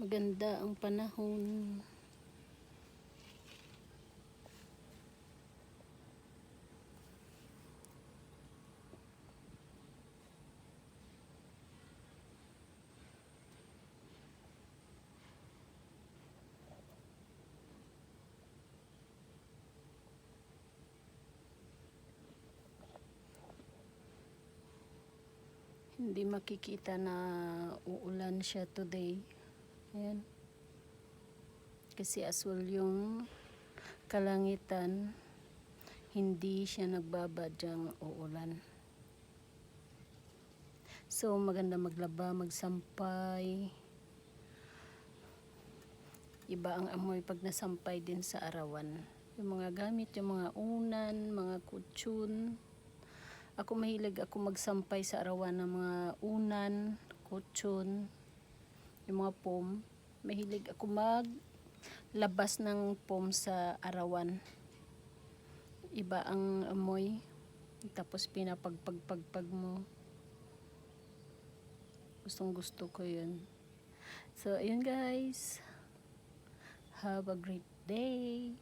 Maganda ang panahon. Hindi makikita na uulan siya today. Ayan. Kasi aswal yung kalangitan. Hindi siya nagbabadyang uulan. So maganda maglaba, magsampay. Iba ang amoy pag nasampay din sa arawan. Yung mga gamit, yung mga unan, mga kutsyon. Ako mahilig ako magsampay sa arawan ng mga unan, kutsyon, yung mga pom. Mahilig ako maglabas ng pom sa arawan. Iba ang amoy. Tapos pinapagpagpagpag mo. Gustong gusto ko yun. So, ayun guys. Have a great day.